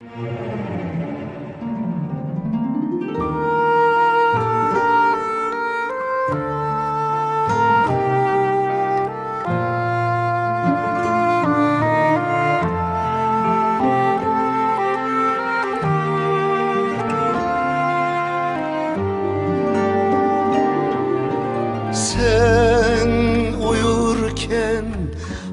うん。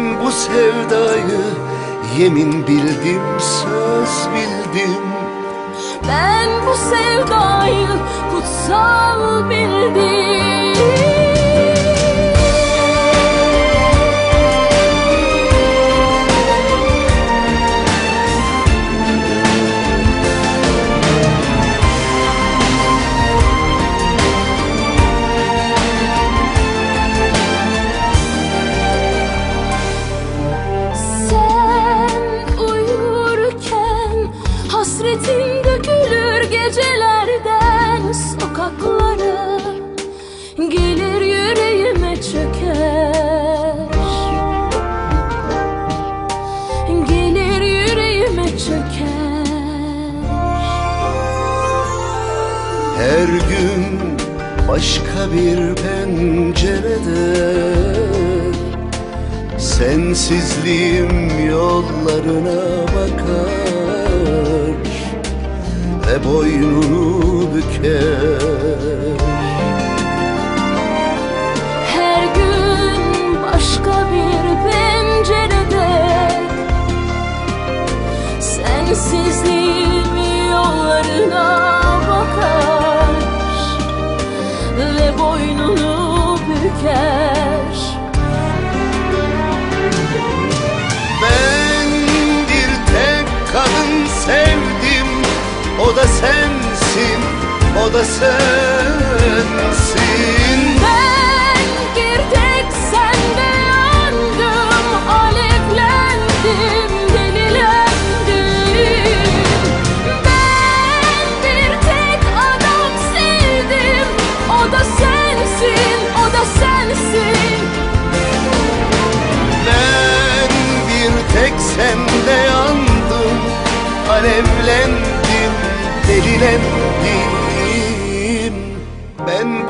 Ben bu sevdayı? Yemin bildim, söz bildim. Ben bu sevdayı kutsal bildim sokaklara Gelir yüreğime çöker. Gelir yüreğime çöker. Her gün başka bir pencerede Sensizliğim yollarına bakar. Ve boynunu büker o da sensin Ben bir tek sende yandım Alevlendim, delilendim Ben bir tek adam sevdim O da sensin, o da sensin. Ben bir tek sende yandım Alevlendim, delilendim